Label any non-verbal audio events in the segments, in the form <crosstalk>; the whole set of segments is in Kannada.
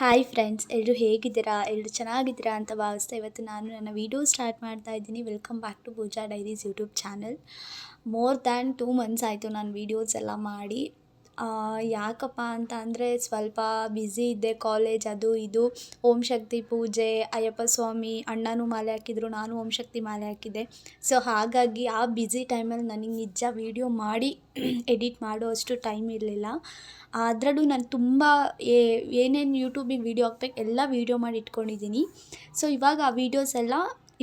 ಹಾಯ್ ಫ್ರೆಂಡ್ಸ್ ಎಲ್ಲರೂ ಹೇಗಿದ್ದೀರಾ? ಎಲ್ಲರೂ ಚೆನ್ನಾಗಿದ್ದೀರಾ ಅಂತ ಭಾವಿಸ್ತಾ ಇವತ್ತು ನಾನು ನನ್ನ ವೀಡಿಯೋ ಸ್ಟಾರ್ಟ್ ಮಾಡ್ತಾ ಇದ್ದೀನಿ. Welcome back to Pooja diaries YouTube channel more than two months ಆಯಿತು ನಾನು ವೀಡಿಯೋಸ್ ಎಲ್ಲ ಮಾಡಿ. ಯಾಕಪ್ಪ ಅಂತ ಅಂದರೆ ಸ್ವಲ್ಪ ಬ್ಯುಸಿ ಇದ್ದೆ ಕಾಲೇಜ್ ಅದು ಇದು. ಓಂ ಶಕ್ತಿ ಪೂಜೆ, ಅಯ್ಯಪ್ಪ ಸ್ವಾಮಿ, ಅಣ್ಣನೂ ಮಾಲೆ ಹಾಕಿದ್ರು, ನಾನು ಓಂ ಶಕ್ತಿ ಮಾಲೆ ಹಾಕಿದ್ದೆ. ಸೊ ಹಾಗಾಗಿ ಆ ಬ್ಯುಸಿ ಟೈಮಲ್ಲಿ ನನಗೆ ನಿಜ ವೀಡಿಯೋ ಮಾಡಿ <clears throat> ಎಡಿಟ್ ಮಾಡೋ ಅಷ್ಟು ಟೈಮ್ ಇರಲಿಲ್ಲ. ಅದರಲ್ಲೂ ನಾನು ತುಂಬ ಏನೇನು ಯೂಟ್ಯೂಬಿಗೆ ವೀಡಿಯೋ ಹಾಕ್ಬೇಕು ಎಲ್ಲ ವೀಡಿಯೋ ಮಾಡಿ ಇಟ್ಕೊಂಡಿದ್ದೀನಿ ಸೊ ಇವಾಗ ಆ ವೀಡಿಯೋಸ್ ಎಲ್ಲ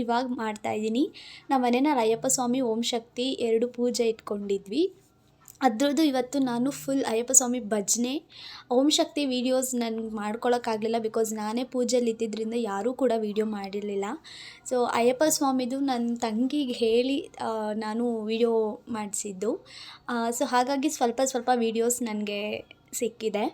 ಇವಾಗ ಮಾಡ್ತಾಯಿದ್ದೀನಿ ನಮ್ಮ ಮನೇನ ಅಯ್ಯಪ್ಪ ಸ್ವಾಮಿ, ಓಂ ಶಕ್ತಿ ಎರಡು ಪೂಜೆ ಇಟ್ಕೊಂಡಿದ್ವಿ. ಅದ್ರದ್ದು ಇವತ್ತು ನಾನು ಫುಲ್ ಅಯ್ಯಪ್ಪ ಸ್ವಾಮಿ ಭಜನೆ, ಓಂ ಶಕ್ತಿ ವೀಡಿಯೋಸ್ ನನಗೆ ಮಾಡ್ಕೊಳ್ಳೋಕ್ಕಾಗಲಿಲ್ಲ ಬಿಕಾಸ್ ನಾನೇ ಪೂಜೆಯಲ್ಲಿ ಇದ್ದಿದ್ದರಿಂದ ಯಾರೂ ಕೂಡ ವೀಡಿಯೋ ಮಾಡಿರಲಿಲ್ಲ. ಸೊ ಅಯ್ಯಪ್ಪ ಸ್ವಾಮಿದು ನನ್ನ ತಂಗಿಗೆ ಹೇಳಿ ನಾನು ವೀಡಿಯೋ ಮಾಡಿಸಿದ್ದು. ಸೊ ಹಾಗಾಗಿ ಸ್ವಲ್ಪ ಸ್ವಲ್ಪ ವೀಡಿಯೋಸ್ ನನಗೆ ಸಿಕ್ಕಿದೆ.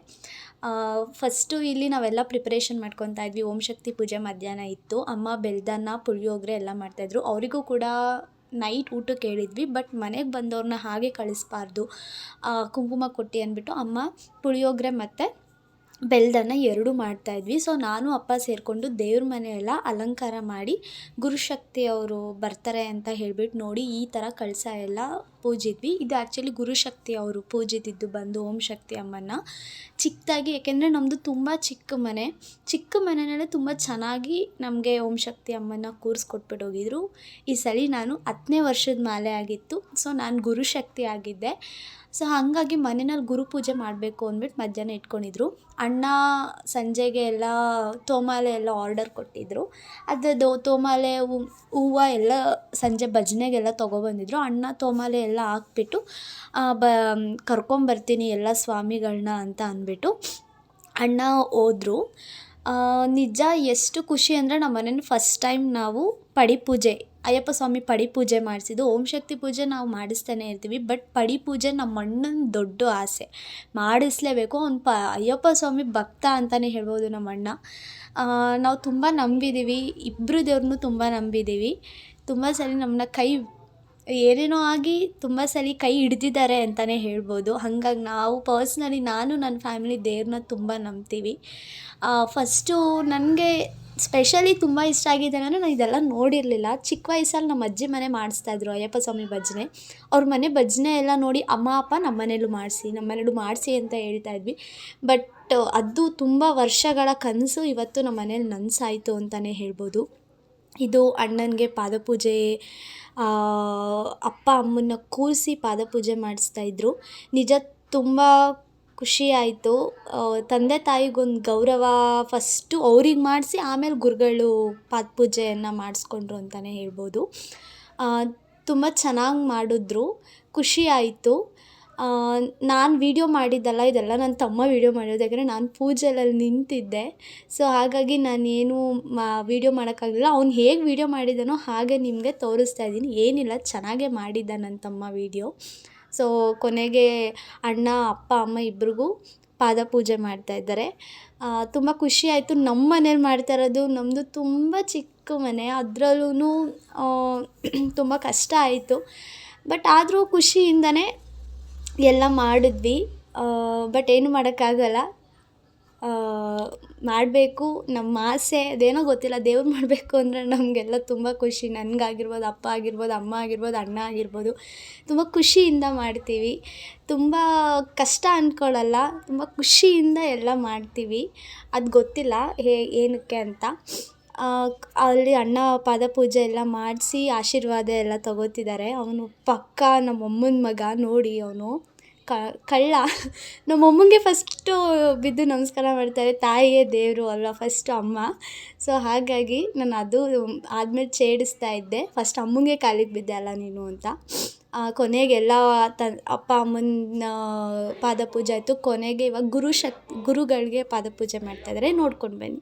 ಫಸ್ಟು ಇಲ್ಲಿ ನಾವೆಲ್ಲ ಪ್ರಿಪ್ರೇಷನ್ ಮಾಡ್ಕೊತಾ ಇದ್ವಿ. ಓಂ ಶಕ್ತಿ ಪೂಜೆ ಮಧ್ಯಾಹ್ನ ಇತ್ತು. ಅಮ್ಮ ಬೆಲ್ದನ್ನ, ಪುಳಿಯೋಗರೆ ಎಲ್ಲ ಮಾಡ್ತಾಯಿದ್ರು ಅವರಿಗೂ ಕೂಡ ನೈಟ್ ಊಟಕ್ಕೆ ಹೇಳಿದ್ವಿ ಬಟ್ ಮನೆಗೆ ಬಂದವ್ರನ್ನ ಹಾಗೆ ಕಳಿಸ್ಬಾರ್ದು. ಕುಂಕುಮ ಕೊಟ್ಟಿ ಅಂದ್ಬಿಟ್ಟು ಅಮ್ಮ, ಪುಳಿಯೋಗರೆ ಮತ್ತು ಬೆಲ್ದನ್ನ ಎರಡೂ ಮಾಡ್ತಾಯಿದ್ವಿ. ಸೊ ನಾನು, ಅಪ್ಪ ಸೇರಿಕೊಂಡು ದೇವ್ರ ಮನೆಯೆಲ್ಲ ಅಲಂಕಾರ ಮಾಡಿ ಗುರುಶಕ್ತಿಯವರು ಬರ್ತಾರೆ ಅಂತ ಹೇಳ್ಬಿಟ್ಟು ನೋಡಿ ಈ ಥರ ಕಳಸ ಎಲ್ಲ ಪೂಜಿದ್ವಿ. ಇದು ಆ್ಯಕ್ಚುಲಿ ಗುರುಶಕ್ತಿ ಅವರು ಪೂಜಿದಿದ್ದು ಬಂದು ಓಂ ಶಕ್ತಿ ಅಮ್ಮನ ಚಿಕ್ಕದಾಗಿ ಯಾಕೆಂದರೆ ನಮ್ಮದು ತುಂಬ ಚಿಕ್ಕ ಮನೆ. ಚಿಕ್ಕ ಮನೆಯಲ್ಲೇ ತುಂಬ ಚೆನ್ನಾಗಿ ನಮಗೆ ಓಂ ಶಕ್ತಿ ಅಮ್ಮನ ಕೂರಿಸ್ಕೊಟ್ಬಿಟ್ಟು ಹೋಗಿದ್ರು. ಈ ಸಲ ನಾನು ಹತ್ತನೇ ವರ್ಷದ ಮಾಲೆ ಆಗಿತ್ತು. ಸೊ ನಾನು ಗುರುಶಕ್ತಿ ಆಗಿದ್ದೆ. ಸೊ ಹಾಗಾಗಿ ಮನೆಯಲ್ಲಿ ಗುರು ಪೂಜೆ ಮಾಡಬೇಕು ಅಂದ್ಬಿಟ್ಟು ಮಧ್ಯಾಹ್ನ ಇಟ್ಕೊಂಡಿದ್ರು. ಅಣ್ಣ ಸಂಜೆಗೆ ಎಲ್ಲ ತೋಮಾಲೆ ಎಲ್ಲ ಆರ್ಡರ್ ಕೊಟ್ಟಿದ್ದರು ಅದರದ್ದು ತೋಮಾಲೆ ಹೂವು ಎಲ್ಲ ಸಂಜೆ ಭಜನೆಗೆಲ್ಲ ತೊಗೊಬಂದಿದ್ರು. ಅಣ್ಣ ತೋಮಾಲೆ ಹಾಕ್ಬಿಟ್ಟು ಆ, ಬ ಕರ್ಕೊಂಬರ್ತೀನಿ ಎಲ್ಲ ಸ್ವಾಮಿಗಳನ್ನ ಅಂತ ಅಂದ್ಬಿಟ್ಟು ಅಣ್ಣ ಹೋದರು. ನಿಜ ಎಷ್ಟು ಖುಷಿ ಅಂದರೆ ನಮ್ಮ ಮನೇಲಿ ಫಸ್ಟ್ ಟೈಮ್ ನಾವು ಪಡಿ ಪೂಜೆ ಅಯ್ಯಪ್ಪ ಸ್ವಾಮಿ ಪಡಿ ಪೂಜೆ ಮಾಡಿಸಿದ್ದು. ಓಂ ಶಕ್ತಿ ಪೂಜೆ ನಾವು ಮಾಡಿಸ್ತಾನೆ ಇರ್ತೀವಿ ಬಟ್ ಪಡಿ ಪೂಜೆ ನಮ್ಮ ಅಣ್ಣನ ದೊಡ್ಡ ಆಸೆ. ಮಾಡಿಸ್ಲೇಬೇಕು ಅವ್ನು ಪ ಅಯ್ಯಪ್ಪ ಸ್ವಾಮಿ ಭಕ್ತ ಅಂತಲೇ ಹೇಳ್ಬೋದು ನಮ್ಮ ಅಣ್ಣ. ನಾವು ತುಂಬ ನಂಬಿದ್ದೀವಿ ಇಬ್ಬರು ದೇವ್ರನ್ನೂ ತುಂಬ ನಂಬಿದ್ದೀವಿ ತುಂಬ ಸರಿ ನಮ್ಮನ್ನ ಕೈ ಏನೇನೋ ಆಗಿ ತುಂಬ ಸಲ ಕೈ ಹಿಡ್ದಿದ್ದಾರೆ ಅಂತಲೇ ಹೇಳ್ಬೋದು. ಹಾಗಾಗಿ ನಾವು ಪರ್ಸ್ನಲಿ ನಾನು ನನ್ನ ಫ್ಯಾಮಿಲಿ ದೇವ್ರನ್ನ ತುಂಬ ನಂಬ್ತೀವಿ. ಫಸ್ಟು ನನಗೆ ಸ್ಪೆಷಲಿ ತುಂಬ ಇಷ್ಟ ಆಗಿದೆ ಅಂದರೆ ನಾನು ಇದೆಲ್ಲ ನೋಡಿರಲಿಲ್ಲ. ಚಿಕ್ಕ ವಯಸ್ಸಲ್ಲಿ ನಮ್ಮ ಅಜ್ಜಿ ಮನೆ ಮಾಡಿಸ್ತಾಯಿದ್ರು ಅಯ್ಯಪ್ಪ ಸ್ವಾಮಿ ಭಜನೆ. ಅವ್ರ ಮನೆ ಭಜನೆ ಎಲ್ಲ ನೋಡಿ ಅಮ್ಮ, ಅಪ್ಪ ನಮ್ಮ ಮನೇಲೂ ಮಾಡಿಸಿ, ನಮ್ಮ ಮನೇಲೂ ಮಾಡಿಸಿ ಅಂತ ಹೇಳ್ತಾ ಇದ್ವಿ. ಬಟ್ ಅದು ತುಂಬ ವರ್ಷಗಳ ಕನಸು ಇವತ್ತು ನಮ್ಮ ಮನೇಲಿ ನನಸಾಯಿತು ಅಂತಲೇ ಹೇಳ್ಬೋದು. ಇದು ಅಣ್ಣನಿಗೆ ಪಾದಪೂಜೆ ಅಪ್ಪ ಅಮ್ಮನ್ನ ಕೂರಿಸಿ ಪಾದಪೂಜೆ ಮಾಡಿಸ್ತಾಯಿದ್ರು ನಿಜ ತುಂಬ ಖುಷಿ ಆಯಿತು. ತಂದೆ ತಾಯಿಗೊಂದು ಗೌರವ ಫಸ್ಟು ಅವ್ರಿಗೆ ಮಾಡಿಸಿ ಆಮೇಲೆ ಗುರುಗಳು ಪಾದಪೂಜೆಯನ್ನು ಮಾಡಿಸ್ಕೊಂಡ್ರು ಅಂತಲೇ ಹೇಳ್ಬೋದು. ತುಂಬ ಚೆನ್ನಾಗಿ ಮಾಡಿದ್ರು. ಖುಷಿ ಆಯಿತು. ನಾನು ವೀಡಿಯೋ ಮಾಡಿದ್ದಲ್ಲ, ಇದೆಲ್ಲ ನನ್ನ ತಮ್ಮ ವೀಡಿಯೋ ಮಾಡಿರೋದು, ಯಾಕಂದರೆ ನಾನು ಪೂಜೆಯಲ್ಲಿ ನಿಂತಿದ್ದೆ. ಸೊ ಹಾಗಾಗಿ ನಾನೇನು ಮಾ ವೀಡಿಯೋ ಮಾಡೋಕ್ಕಾಗಲಿಲ್ಲ. ಅವ್ನು ಹೇಗೆ ವೀಡಿಯೋ ಮಾಡಿದ್ದಾನೋ ಹಾಗೆ ನಿಮಗೆ ತೋರಿಸ್ತಾ ಇದ್ದೀನಿ. ಏನಿಲ್ಲ, ಚೆನ್ನಾಗೇ ಮಾಡಿದ್ದ ನನ್ನ ತಮ್ಮ ವೀಡಿಯೋ ಸೊ ಕೊನೆಗೆ ಅಣ್ಣ, ಅಪ್ಪ, ಅಮ್ಮ ಇಬ್ರಿಗೂ ಪಾದ ಪೂಜೆ ಮಾಡ್ತಾ ಇದ್ದಾರೆ. ತುಂಬ ಖುಷಿ ಆಯಿತು. ನಮ್ಮ ಮನೇಲಿ ಮಾಡ್ತಾ ಇರೋದು ನಮ್ಮದು ತುಂಬ ಚಿಕ್ಕ ಮನೆ. ಅದರಲ್ಲೂ <clears throat> ತುಂಬ ಕಷ್ಟ ಆಯಿತು. ಬಟ್ ಆದರೂ ಖುಷಿಯಿಂದನೇ ಎಲ್ಲ ಮಾಡಿದ್ವಿ. ಬಟ್ ಏನು ಮಾಡೋಕ್ಕಾಗಲ್ಲ. ಮಾಡಬೇಕು. ನಮ್ಮ ಆಸೆ, ಅದೇನೋ ಗೊತ್ತಿಲ್ಲ. ದೇವ್ರು ಮಾಡಬೇಕು ಅಂದರೆ ನಮಗೆಲ್ಲ ತುಂಬ ಖುಷಿ. ನನಗಾಗಿರ್ಬೋದು, ಅಪ್ಪ ಆಗಿರ್ಬೋದು, ಅಮ್ಮ ಆಗಿರ್ಬೋದು, ಅಣ್ಣ ಆಗಿರ್ಬೋದು. ತುಂಬ ಖುಷಿಯಿಂದ ಮಾಡ್ತೀವಿ. ತುಂಬ ಕಷ್ಟ ಅಂದ್ಕೊಳ್ಳಲ್ಲ ತುಂಬ ಖುಷಿಯಿಂದ ಎಲ್ಲ ಮಾಡ್ತೀವಿ. ಅದು ಗೊತ್ತಿಲ್ಲ. ಹೇ, ಏನಕ್ಕೆ ಅಂತ. ಅಲ್ಲಿ ಅಣ್ಣ ಪಾದಪೂಜೆ ಎಲ್ಲ ಮಾಡಿಸಿ ಆಶೀರ್ವಾದ ಎಲ್ಲ ತಗೋತಿದ್ದಾರೆ. ಅವನು ಪಕ್ಕ ನಮ್ಮಮ್ಮನ ಮಗ ನೋಡಿ ಅವನು ಕಳ್ಳ. ನಮ್ಮಮ್ಮಂಗೆ ಫಸ್ಟು ಬಿದ್ದು ನಮಸ್ಕಾರ ಮಾಡ್ತಾರೆ. ತಾಯಿಯೇ ದೇವರು ಅಲ್ವಾ ಫಸ್ಟು ಅಮ್ಮ. ಸೊ ಹಾಗಾಗಿ ನಾನು ಅದು ಆದಮೇಲೆ ಛೇಡಿಸ್ತಾ ಇದ್ದೆ. ಫಸ್ಟ್ ಅಮ್ಮಂಗೆ ಕಾಲಿಗೆ ಬಿದ್ದೆ ಅಲ್ಲ ನೀನು ಅಂತ. ಕೊನೆಗೆ ಎಲ್ಲ ತ, ಅಪ್ಪ ಅಮ್ಮನ ಪಾದಪೂಜೆ ಆಯಿತು. ಕೊನೆಗೆ ಇವಾಗ ಗುರು ಶಕ್ ಗುರುಗಳಿಗೆ ಪಾದಪೂಜೆ ಮಾಡ್ತಾಯಿದ್ದಾರೆ ನೋಡ್ಕೊಂಡು ಬನ್ನಿ.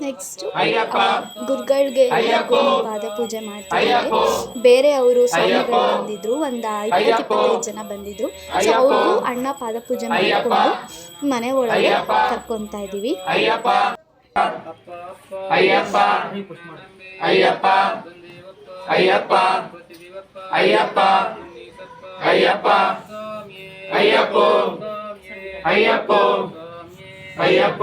ನೆಕ್ಸ್ಟ್ ಗುರುಗಳಿಗೆ ಪಾದ ಪೂಜೆ ಮಾಡ್ತಿದ್ದಾರೆ. ಬೇರೆ ಅವರು ಸ್ವಾಮಿಗಳು ಬಂದಿದ್ರು ಒಂದು ಇಪ್ಪತ್ತು ಇಪ್ಪತ್ತೈದು ಜನ ಬಂದಿದ್ರು. ಸೊ ಅವ್ರಿಗೂ ಅಣ್ಣ ಪಾದ ಪೂಜೆ ಮಾಡಿಕೊಂಡು ಮನೆ ಒಳಗೆ ಕರ್ಕೊತಾ ಇದ್ದೀವಿ ಅಯ್ಯಪ್ಪ. ಅಯ್ಯಪ್ಪ. ಅಯ್ಯಪ್ಪ. ಅಯ್ಯಪ್ಪ. ಅಯ್ಯಪ್ಪ. ಅಯ್ಯಪ್ಪ. ಅಯ್ಯಪ್ಪ. ಅಯ್ಯಪ್ಪ.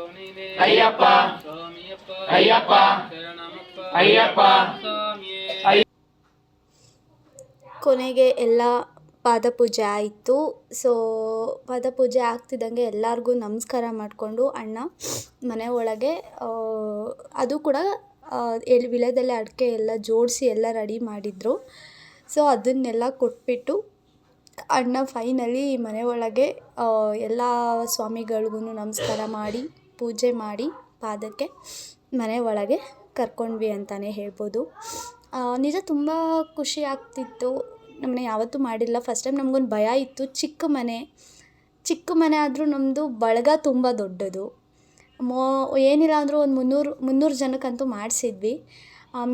ಅಯ್ಯಪ್ಪ. ಅಯ್ಯಪ್ಪ. ಅಯ್ಯಪ್ಪ. ಅಯ್ಯಪ್ಪ ಕೊನೆಗೆ ಎಲ್ಲ ಪಾದಪೂಜೆ ಆಯಿತು. ಸೊ ಪಾದಪೂಜೆ ಆಗ್ತಿದ್ದಂಗೆ ಎಲ್ಲರಿಗೂ ನಮಸ್ಕಾರ ಮಾಡಿಕೊಂಡು ಅಣ್ಣ ಮನೆ ಒಳಗೆ ಅದು ಕೂಡ ಎಲ್ಲಿ ವಿಳೆದೆಲೆ ಅಡಿಕೆ ಎಲ್ಲ ಜೋಡಿಸಿ ಎಲ್ಲ ರೆಡಿ ಮಾಡಿದರು. ಸೊ ಅದನ್ನೆಲ್ಲ ಕೊಟ್ಬಿಟ್ಟು ಅಣ್ಣ ಫೈನಲಿ ಮನೆ ಒಳಗೆ ಎಲ್ಲ ಸ್ವಾಮಿಗಳಿಗೂ ನಮಸ್ಕಾರ ಮಾಡಿ ಪೂಜೆ ಮಾಡಿ ಪಾದಕ್ಕೆ ಮನೆ ಒಳಗೆ ಕರ್ಕೊಂಡ್ವಿ ಅಂತಲೇ ಹೇಳ್ಬೋದು. ನಿಜ ತುಂಬ ಖುಷಿ ಆಗ್ತಿತ್ತು. ನಮ್ಮನೆ ಯಾವತ್ತೂ ಮಾಡಿಲ್ಲ. ಫಸ್ಟ್ ಟೈಮ್ ನಮಗೊಂದು ಭಯ ಇತ್ತು. ಚಿಕ್ಕ ಮನೆ. ಚಿಕ್ಕ ಮನೆ ಆದರೂ ನಮ್ಮದು ಬಳಗ ತುಂಬ ದೊಡ್ಡದು. ಮೋ, ಏನಿಲ್ಲ ಅಂದರೂ ಒಂದು ಮುನ್ನೂರು ಮುನ್ನೂರು ಜನಕ್ಕಂತೂ ಮಾಡಿಸಿದ್ವಿ.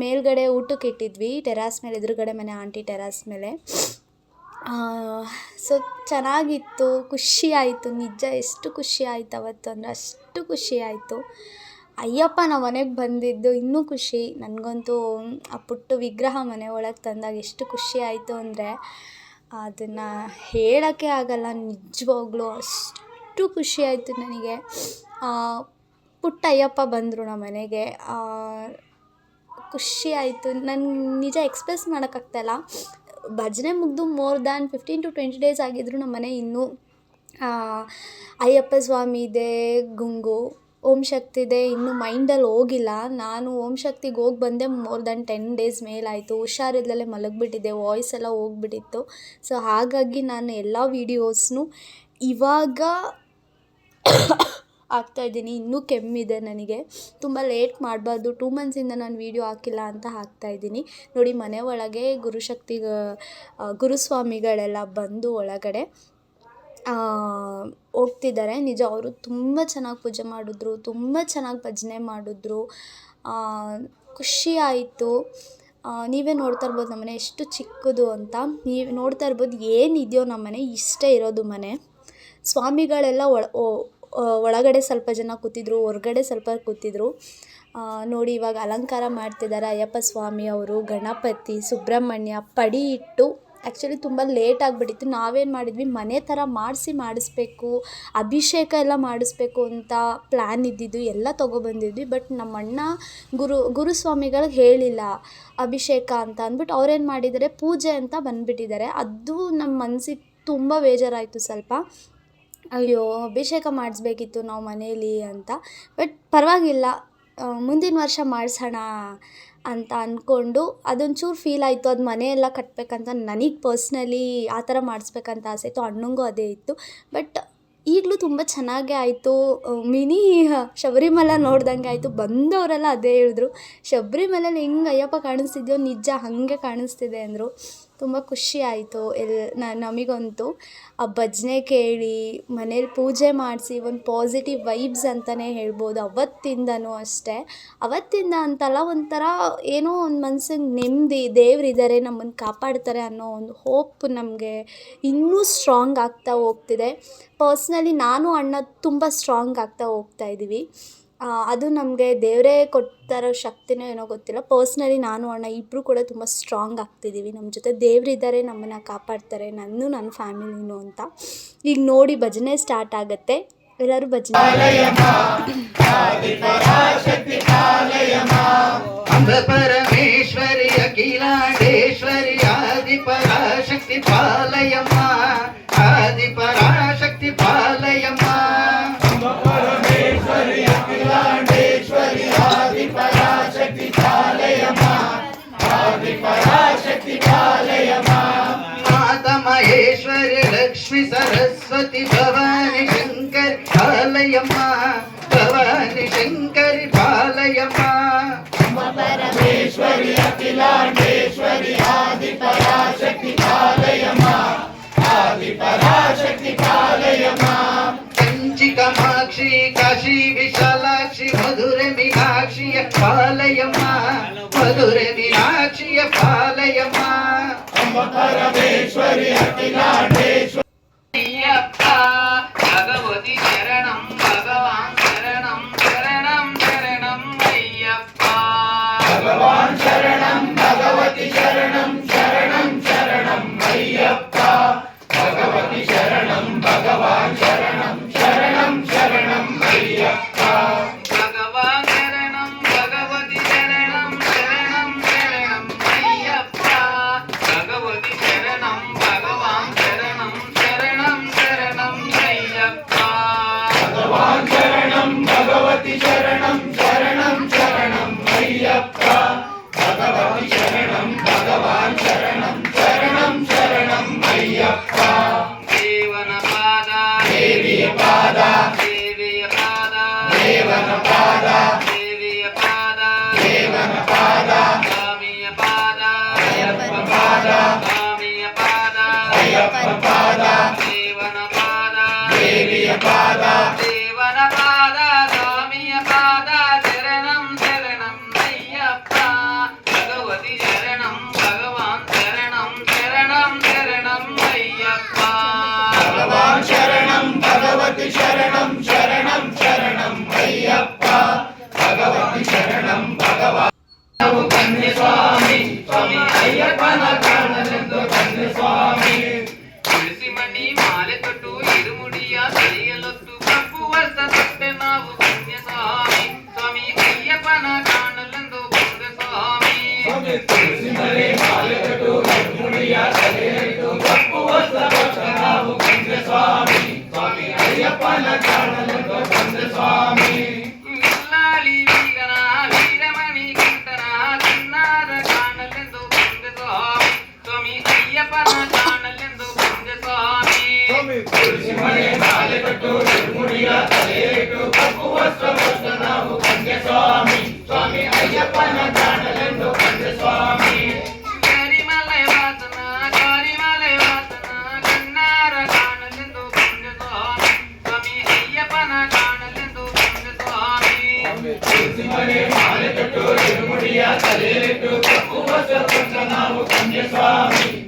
ಮೇಲ್ಗಡೆ ಊಟಕ್ಕೆ ಇಟ್ಟಿದ್ವಿ. ಟೆರಾಸ್ ಮೇಲೆ, ಎದುರುಗಡೆ ಮನೆ, ಆಂಟಿ ಟೆರಾಸ್ ಮೇಲೆ. ಸೊ ಚೆನ್ನಾಗಿತ್ತು ಖುಷಿ ಆಯಿತು ನಿಜ ಎಷ್ಟು ಖುಷಿ ಆಯ್ತು ಅವತ್ತು ಅಂದರೆ ಅಷ್ಟು ಖುಷಿ ಆಯಿತು ಅಯ್ಯಪ್ಪ ನಾವು ಮನೆಗೆ ಬಂದಿದ್ದು ಇನ್ನೂ ಖುಷಿ, ನನಗಂತೂ ಆ ಪುಟ್ಟ ವಿಗ್ರಹ ಮನೆ ಒಳಗೆ ತಂದಾಗ ಎಷ್ಟು ಖುಷಿ ಆಯಿತು ಅಂದರೆ ಅದನ್ನು ಹೇಳೋಕ್ಕೆ ಆಗಲ್ಲ, ನಿಜವಾಗ್ಲೂ ಅಷ್ಟು ಖುಷಿ ಆಯಿತು ನನಗೆ ಪುಟ್ಟ ಅಯ್ಯಪ್ಪ ಬಂದರು ನಮ್ಮ ಮನೆಗೆ ಖುಷಿ ಆಯಿತು ನಾನು ನಿಜ ಎಕ್ಸ್ಪ್ರೆಸ್ ಮಾಡೋಕ್ಕಾಗ್ತಾಯಿಲ್ಲ ಭಜನೆ ಮುಗಿದು more than fifteen to twenty days ಆಗಿದ್ರು ನಮ್ಮ ಮನೆ ಇನ್ನೂ ಅಯ್ಯಪ್ಪ ಸ್ವಾಮಿ ಇದೆ, ಗುಂಗು, ಓಂ ಶಕ್ತಿ ಇದೆ, ಇನ್ನೂ ಮೈಂಡಲ್ಲಿ ಹೋಗಿಲ್ಲ. ನಾನು ಓಂ ಶಕ್ತಿಗೆ ಹೋಗಿ ಬಂದೆ ಮೋರ್ ದ್ಯಾನ್ ಟೆನ್ ಡೇಸ್ ಮೇಲಾಯಿತು. ಹುಷಾರಿಲ್ಲದೆ ಮಲಗಿಬಿಟ್ಟಿದ್ದೆ, ವಾಯ್ಸ್ ಎಲ್ಲ ಹೋಗ್ಬಿಟ್ಟಿತ್ತು. ಸೊ ಹಾಗಾಗಿ ನಾನು ಎಲ್ಲ ವೀಡಿಯೋಸ್ನು ಇವಾಗ ಹಾಕ್ತಾಯಿದ್ದೀನಿ ಇನ್ನೂ ಕೆಮ್ಮಿದೆ ನನಗೆ. ತುಂಬ ಲೇಟ್ ಮಾಡಬಾರ್ದು. ಟೂ ಮಂತ್ಸಿಂದ ನಾನು ವೀಡಿಯೋ ಹಾಕಿಲ್ಲ ಅಂತ ಹಾಕ್ತಾಯಿದ್ದೀನಿ ನೋಡಿ, ಮನೆ ಒಳಗೆ ಗುರುಶಕ್ತಿ ಗುರುಸ್ವಾಮಿಗಳೆಲ್ಲ ಬಂದು ಒಳಗಡೆ ಹೋಗ್ತಿದ್ದಾರೆ. ನಿಜ, ಅವರು ತುಂಬ ಚೆನ್ನಾಗಿ ಪೂಜೆ ಮಾಡಿದ್ರು. ತುಂಬ ಚೆನ್ನಾಗಿ ಭಜನೆ ಮಾಡಿದ್ರು. ಖುಷಿ ಆಯಿತು. ನೀವೇ ನೋಡ್ತಾ ಇರ್ಬೋದು ನಮ್ಮನೆ ಎಷ್ಟು ಚಿಕ್ಕದು ಅಂತ. ನೀವು ನೋಡ್ತಾ ಇರ್ಬೋದು ಏನಿದೆಯೋ ನಮ್ಮನೆ. ಇಷ್ಟೇ ಇರೋದು ಮನೆ. ಸ್ವಾಮಿಗಳೆಲ್ಲ ಒಳ ಒಳಗಡೆ ಸ್ವಲ್ಪ ಜನ ಕೂತಿದ್ರು, ಹೊರಗಡೆ ಸ್ವಲ್ಪ ಕೂತಿದ್ರು. ನೋಡಿ ಇವಾಗ ಅಲಂಕಾರ ಮಾಡ್ತಿದ್ದಾರೆ ಅಯ್ಯಪ್ಪ ಸ್ವಾಮಿ ಅವರು, ಗಣಪತಿ, ಸುಬ್ರಹ್ಮಣ್ಯ ಪಡಿ ಇಟ್ಟು ಆ್ಯಕ್ಚುಲಿ ತುಂಬ ಲೇಟ್ ಆಗಿಬಿಟ್ಟಿತ್ತು. ನಾವೇನು ಮಾಡಿದ್ವಿ? ಮನೆ ಥರ ಮಾಡಿಸಿ ಮಾಡಿಸ್ಬೇಕು, ಅಭಿಷೇಕ ಎಲ್ಲ ಮಾಡಿಸ್ಬೇಕು ಅಂತ ಪ್ಲ್ಯಾನ್ ಇದ್ದಿದ್ದು, ಎಲ್ಲ ತೊಗೊಬಂದಿದ್ವಿ ಬಟ್ ನಮ್ಮ ಅಣ್ಣ ಗುರು ಗುರುಸ್ವಾಮಿಗಳಿಗೆ ಹೇಳಿಲ್ಲ ಅಭಿಷೇಕ ಅಂತ ಅಂದ್ಬಿಟ್ಟು ಅವ್ರೇನು ಮಾಡಿದ್ದಾರೆ? ಪೂಜೆ ಅಂತ ಬಂದುಬಿಟ್ಟಿದ್ದಾರೆ. ಅದು ನಮ್ಮ ಮನಸ್ಸಿಗೆ ತುಂಬ ಬೇಜಾರಾಯಿತು ಸ್ವಲ್ಪ. ಅಯ್ಯೋ, ಅಭಿಷೇಕ ಮಾಡಿಸ್ಬೇಕಿತ್ತು ನಾವು ಮನೇಲಿ ಅಂತ. ಬಟ್ ಪರವಾಗಿಲ್ಲ ಮುಂದಿನ ವರ್ಷ ಮಾಡಿಸೋಣ ಅಂತ ಅಂದ್ಕೊಂಡು ಅದೊಂಚೂರು ಫೀಲ್ ಆಯಿತು. ಅದು ಮನೆಯೆಲ್ಲ ಕಟ್ಟಬೇಕಂತ ನನಗೆ ಪರ್ಸ್ನಲಿ ಆ ಥರ ಮಾಡಿಸ್ಬೇಕಂತ ಆಸೆ ಇತ್ತು, ಅಣ್ಣಂಗೂ ಅದೇ ಇತ್ತು. ಬಟ್ ಈಗಲೂ ತುಂಬ ಚೆನ್ನಾಗೇ ಆಯಿತು. ಮಿನಿ ಶಬರಿಮಲೆ ನೋಡ್ದಂಗೆ ಆಯಿತು. ಬಂದವರೆಲ್ಲ ಅದೇ ಹೇಳಿದ್ರು. ಶಬರಿಮಲೆಯಲ್ಲಿ ಹೆಂಗೆ ಅಯ್ಯಪ್ಪ ಕಾಣಿಸ್ತಿದ್ಯೋ ನಿಜ ಹಾಗೆ ಕಾಣಿಸ್ತಿದೆ ಅಂದರು. ತುಂಬ ಖುಷಿ ಆಯಿತು ಎಲ್ ನಮಗಂತೂ ಆ ಭಜನೆ ಕೇಳಿ, ಮನೇಲಿ ಪೂಜೆ ಮಾಡಿಸಿ, ಒಂದು ಪಾಸಿಟಿವ್ ವೈಬ್ಸ್ ಅಂತಲೇ ಹೇಳ್ಬೋದು. ಅವತ್ತಿಂದನೂ ಅಷ್ಟೇ. ಅವತ್ತಿಂದ ಅಂತಲ್ಲ ಒಂಥರ ಏನೋ ಒಂದು ಮನ್ಸಿಗೆ ನೆಮ್ಮದಿ ದೇವರಿದ್ದಾರೆ ನಮ್ಮನ್ನು ಕಾಪಾಡ್ತಾರೆ ಅನ್ನೋ ಒಂದು ಹೋಪ್ ನಮಗೆ ಇನ್ನೂ ಸ್ಟ್ರಾಂಗ್ ಆಗ್ತಾ ಹೋಗ್ತಿದೆ. ಪರ್ಸ್ನಲಿ ನಾನು ಅಣ್ಣ ತುಂಬ ಸ್ಟ್ರಾಂಗ್ ಆಗ್ತಾ ಹೋಗ್ತಾ ಇದ್ದೀವಿ. ಅದು ನಮಗೆ ದೇವರೇ ಕೊಡ್ತಾರೋ ಶಕ್ತಿನೋ ಏನೋ ಗೊತ್ತಿಲ್ಲ. ಪರ್ಸ್ನಲಿ ನಾನು, ಅಣ್ಣ ಇಬ್ಬರು ಕೂಡ ತುಂಬ ಸ್ಟ್ರಾಂಗ್ ಆಗ್ತಿದ್ದೀವಿ ನಮ್ಮ ಜೊತೆ ದೇವರಿದ್ದಾರೆ, ನಮ್ಮನ್ನು ಕಾಪಾಡ್ತಾರೆ. ನನ್ನ ನನ್ನ ಫ್ಯಾಮಿಲಿನು ಅಂತ. ಈಗ ನೋಡಿ ಭಜನೆ ಸ್ಟಾರ್ಟ್ ಆಗುತ್ತೆ. ಎಲ್ಲರೂ ಭಜನೆ ಪರಾಶಕ್ತಿ ಪಾಲಯಮ್ಮ కాశీ సరస్వతి భవాని శంకర్ పాలయమ్మ భవాని శంకర్ పాలయమ్మ. పరమేశ్వరి అఖిలాండేశ్వరి ఆది పరాశక్తి ఆది పరాశక్తి కంచికమాక్షి కాశీ విశాలాక్షి మధుర మీనాక్షి పాలయమ్మ మధుర Meenakshi పాలయమ్మ. Parameshwari Akhilandeshwari Ayyappa Bhagavati Simone, Simone, Simone.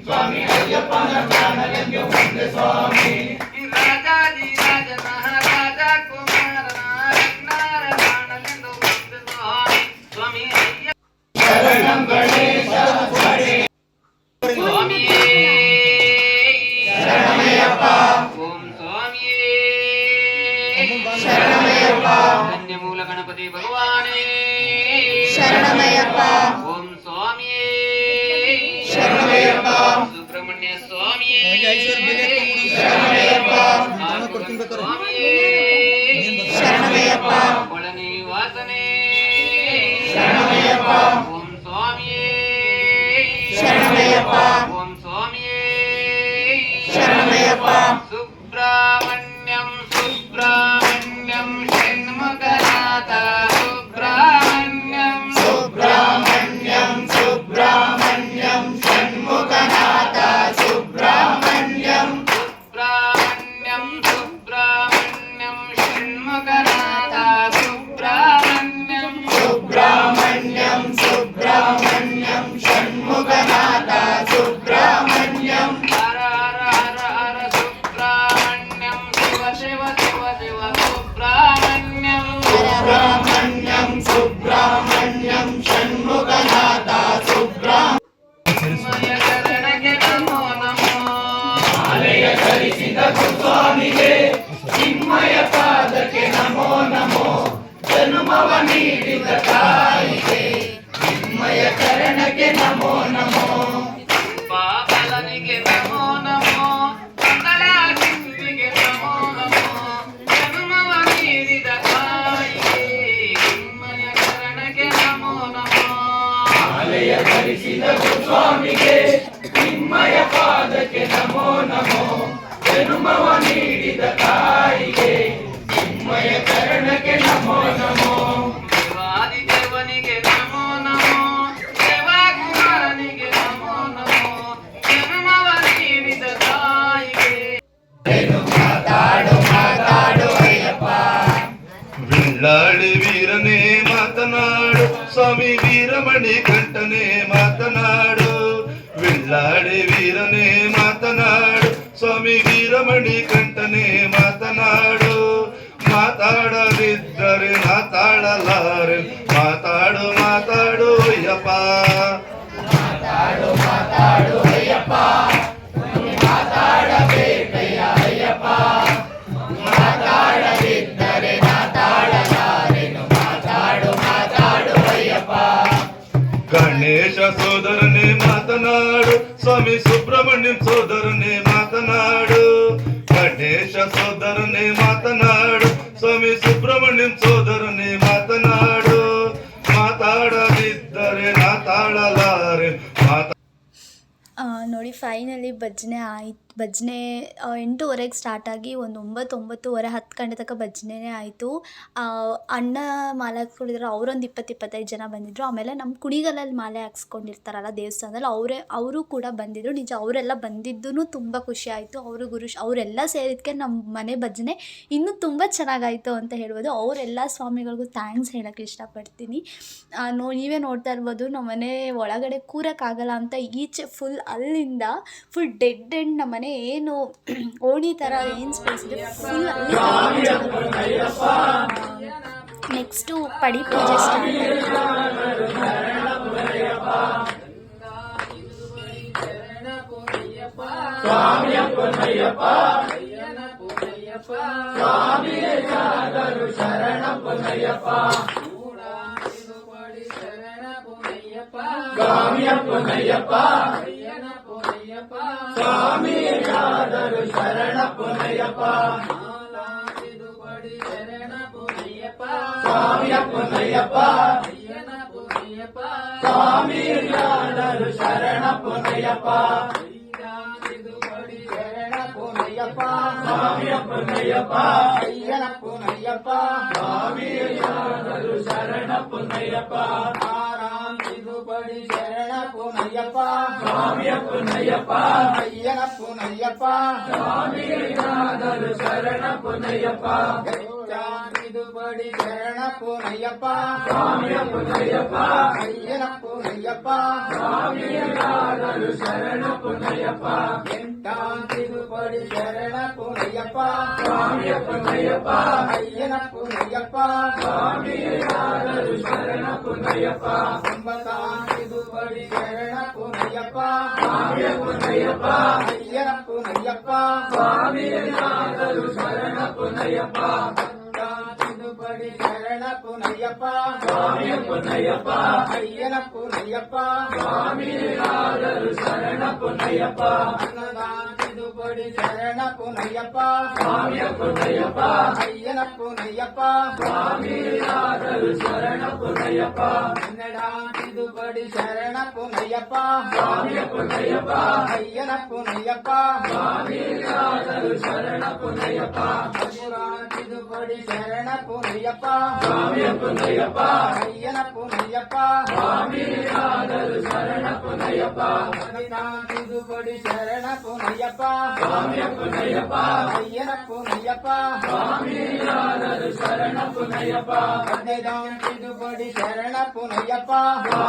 ಸ್ವಾಮಿ ರಾಜಾಜಿ சரணமையப்பா. குலனி வாசனே. சரணமையப்பா. ஓம் சுவாமியே. சரணமையப்பா. ஓம் சுவாமியே. சரணமையப்பா. ಮಾತಾಡು ಮಾತಾಡು ಅಯ್ಯಪ್ಪ. ಗಣೇಶ ಸೋದರನೇ ಮಾತನಾಡು ಸ್ವಾಮಿ ಸುಬ್ರಹ್ಮಣ್ಯ ಸೋದರನೇ ಫೈನಲಿ ಭಜನೆ ಆಯ್ತು. ಭಜನೆ ಎಂಟೂವರೆಗೆ ಸ್ಟಾರ್ಟ್ ಆಗಿ ಒಂದು ಒಂಬತ್ತು ಒಂಬತ್ತುವರೆ ಹತ್ತು ಗಂಟೆ ತನಕ ಭಜನೆನೇ ಆಯಿತು. ಅಣ್ಣ ಮಾಲೆ ಹಾಕ್ಸ್ಕೊಂಡಿದ್ರು ಅವರೊಂದು ಇಪ್ಪತ್ತು ಇಪ್ಪತ್ತೈದು ಜನ ಬಂದಿದ್ದರು ಆಮೇಲೆ ನಮ್ಮ ಕುಣಿಗಲಲ್ಲಿ ಮಾಲೆ ಹಾಕ್ಸ್ಕೊಂಡಿರ್ತಾರಲ್ಲ ದೇವಸ್ಥಾನದಲ್ಲಿ, ಅವರೇ, ಅವರು ಕೂಡ ಬಂದಿದ್ದರು ನಿಜ, ಅವರೆಲ್ಲ ಬಂದಿದ್ದೂ ತುಂಬ ಖುಷಿ ಆಯಿತು. ಅವರು ಗುರು, ಅವರೆಲ್ಲ ಸೇರಿದ್ಕೆ ನಮ್ಮ ಮನೆ ಭಜನೆ ಇನ್ನೂ ತುಂಬ ಚೆನ್ನಾಗಾಯಿತು ಅಂತ ಹೇಳ್ಬೋದು. ಅವರೆಲ್ಲ ಸ್ವಾಮಿಗಳಿಗೂ ಥ್ಯಾಂಕ್ಸ್ ಹೇಳೋಕ್ಕೆ ಇಷ್ಟಪಡ್ತೀನಿ. ನೋ, ನೀವೇ ನೋಡ್ತಾ ಇರ್ಬೋದು ನಮ್ಮ ಮನೆ ಒಳಗಡೆ ಕೂರಕ್ಕಾಗಲ್ಲ ಅಂತ ಈಚೆ ಫುಲ್ ಅಲ್ಲಿಂದ ಫುಲ್ ಡೆಡ್ ಎಂಡ್ ನಮ್ಮ ಮನೆ ಏನು ಓಣಿ ಥರ ಏನು ಸ್ಪೇಸ್ ಇದೆ ಫುಲ್ ಅಲ್ಲಿ ನೆಕ್ಸ್ಟು ಪಡಿ ಪೂಜೆ ಸ್ಟಾರ್ಟ್ சுவாமி யாதரு சரண புனையப்பா சுவாமிய புனையப்பா சுவாமி யாதரு சரண புனையப்பா சுவாமிய புனையப்பா ஐயன புனையப்பா சுவாமி யாதரு கோடி சரண பூனையப்பா. சாமிய புன்னையப்பா ஐயன பூனையப்பா. சாமிநாதரு சரண புன்னையப்பா திருபடி சரண பூனையப்பா. சாமிய புன்னையப்பா ஐயன பூனையப்பா. சாமிநாதரு சரண புன்னையப்பா எட்டாம் திருபடி சரண பூனையப்பா. சாமிய புன்னையப்பா ஐயன பூனையப்பா. சாமிநாதரு சரண புன்னையப்பா கொடி வேண புனையப்பா புனையப்பா ஐயன புனையப்பா சுவாமி சரண புனையப்பா திருப்படி சரண புனையப்பா சுவாமி புனையப்பா ஐயன புனையப்பா சுவாமி சரண புனையப்பா திருப்படி சரண புனையப்பா சுவாமி புனையப்பா ஐயன புனையப்பா சுவாமி சரண புனையப்பா என்னடா திருவடி சரண புனையப்பா புனையப்பா ஐயன புனையப்பா சரண புனையப்பா புராண திருவடி சரண புனையப்பா புனையப்பா ஐயன புனையப்பா சரண புனையப்பா திருவடி சரண புனையப்பா புனையப்பா ஐயன புனையப்பா சரண புனையப்பா திருவடி சரண புனையப்பா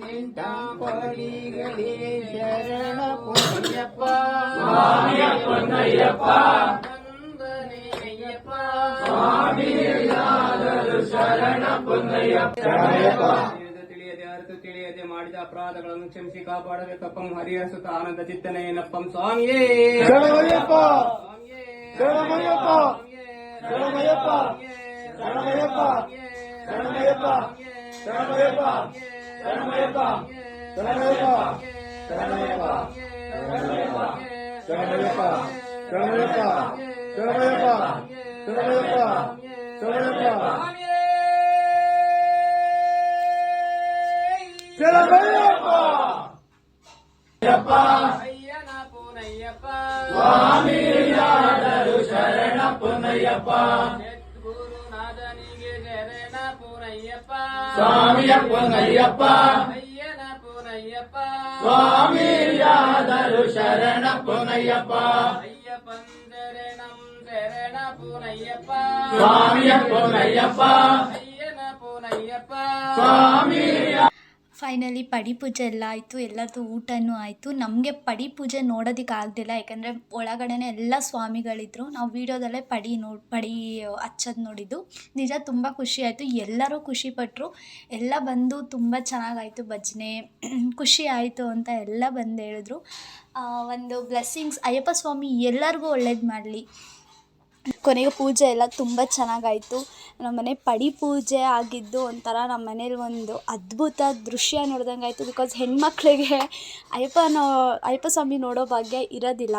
நின்றாம் பலிகளே சரண பொன்னையப்பா பொன்னையப்பா நந்தனேயப்பா சுவாமி ಶರಣ ಪುನ್ನಯ್ಯ ತಿಳಿಯದೆ ಮಾಡಿದ ಅಪರಾಧಗಳನ್ನು ಕ್ಷಮಿಸಿ ಕಾಪಾಡಬೇಕಪ್ಪಂ ಹರಿಹರಿಸುತ್ತ ಆನಂದ ಚಿತ್ತನೆಯನ್ನಪ್ಪಂ ಸ್ವಾಮಿಯೇ ಶರಣಮಯ್ಯಪ್ಪ ಶರಣಮಯ್ಯಪ್ಪ ಶರಣಮಯ್ಯಪ್ಪ ಶರಣಮಯ್ಯಪ್ಪ ಶರಣಮಯ್ಯಪ್ಪ ಶರಣಮಯ್ಯಪ್ಪ கிளம்பையப்பா ஐயப்பா ஐயனா பூனையப்பா சுவாமி யாடரு சரண புன்னையப்பா சாமிய பொன்னையப்பா சுவாமி யாதரு சரண பொன்னையப்பா சுவாமிய பொன்னையப்பா சுவாமி ಫೈನಲಿ ಪಡಿ ಪೂಜೆ ಎಲ್ಲ ಆಯಿತು, ಎಲ್ಲರದ್ದು ಊಟನೂ ಆಯಿತು. ನಮಗೆ ಪಡಿ ಪೂಜೆ ನೋಡೋದಕ್ಕೆ ಆಗಲಿಲ್ಲ ಯಾಕಂದರೆ ಒಳಗಡೆನೆ ಎಲ್ಲ ಸ್ವಾಮಿಗಳಿದ್ರು. ನಾವು ವೀಡಿಯೋದಲ್ಲೇ ಪಡಿ ನೋಡಿ ಪಡಿ ಹಚ್ಚೋದು ನೋಡಿದ್ದು. ನಿಜ ತುಂಬ ಖುಷಿ ಆಯಿತು. ಎಲ್ಲರೂ ಖುಷಿಪಟ್ಟರು ಎಲ್ಲ ಬಂದು ತುಂಬ ಚೆನ್ನಾಗಾಯಿತು ಭಜನೆ. <clears throat> ಖುಷಿ ಆಯಿತು ಅಂತ ಎಲ್ಲ ಬಂದು ಹೇಳಿದ್ರು. ಒಂದು ಬ್ಲೆಸ್ಸಿಂಗ್ಸ್. ಅಯ್ಯಪ್ಪ ಸ್ವಾಮಿ ಎಲ್ಲರಿಗೂ ಒಳ್ಳೇದು ಮಾಡಲಿ. ಕೊನೆಗೆ ಪೂಜೆ ಎಲ್ಲ ತುಂಬ ಚೆನ್ನಾಗಾಯಿತು. ನಮ್ಮ ಮನೆ ಪಡಿ ಪೂಜೆ ಆಗಿದ್ದು ಒಂಥರ ನಮ್ಮ ಮನೇಲಿ ಒಂದು ಅದ್ಭುತ ದೃಶ್ಯ ನೋಡ್ದಂಗೆ ಆಯಿತು ಬಿಕಾಸ್ ಹೆಣ್ಮಕ್ಳಿಗೆ ಅಯ್ಯಪ್ಪನೋ ಅಯ್ಯಪ್ಪ ಸ್ವಾಮಿ ನೋಡೋ ಭಾಗ್ಯ ಇರೋದಿಲ್ಲ.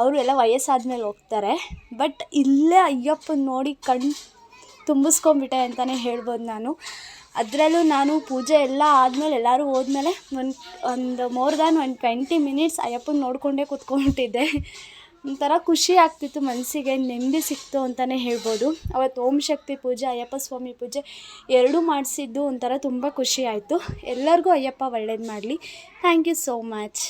ಅವರು ಎಲ್ಲ ವಯಸ್ಸಾದ್ಮೇಲೆ ಹೋಗ್ತಾರೆ. ಬಟ್ ಇಲ್ಲೇ ಅಯ್ಯಪ್ಪನ ನೋಡಿ ಕಣ್ ತುಂಬಿಸ್ಕೊಂಬಿಟ್ಟೆ ಅಂತಲೇ ಹೇಳ್ಬೋದು ನಾನು. ಅದರಲ್ಲೂ ನಾನು ಪೂಜೆ ಎಲ್ಲ ಆದಮೇಲೆ, ಎಲ್ಲರೂ ಹೋದ್ಮೇಲೆ ಒಂದು ಒಂದು ಮೋರ್ ದ್ಯಾನ್ ಒಂದು ಟ್ವೆಂಟಿ ಮಿನಿಟ್ಸ್ ಅಯ್ಯಪ್ಪನ ನೋಡಿಕೊಂಡೇ ಕೂತ್ಕೊಂಡ್ಬಿಟ್ಟಿದ್ದೆ. ಒಂಥರ ಖುಷಿ ಆಗ್ತಿತ್ತು ಮನಸ್ಸಿಗೆ ನೆಮ್ಮದಿ ಸಿಕ್ತು ಅಂತಲೇ ಹೇಳ್ಬೋದು. ಅವತ್ತು ಓಂ ಶಕ್ತಿ ಪೂಜೆ, ಅಯ್ಯಪ್ಪ ಸ್ವಾಮಿ ಪೂಜೆ ಎರಡೂ ಮಾಡಿಸಿದ್ದು ಒಂಥರ ತುಂಬ ಖುಷಿ ಆಯಿತು. ಎಲ್ಲರಿಗೂ ಅಯ್ಯಪ್ಪ ಒಳ್ಳೇದು ಮಾಡಲಿ. Thank you so much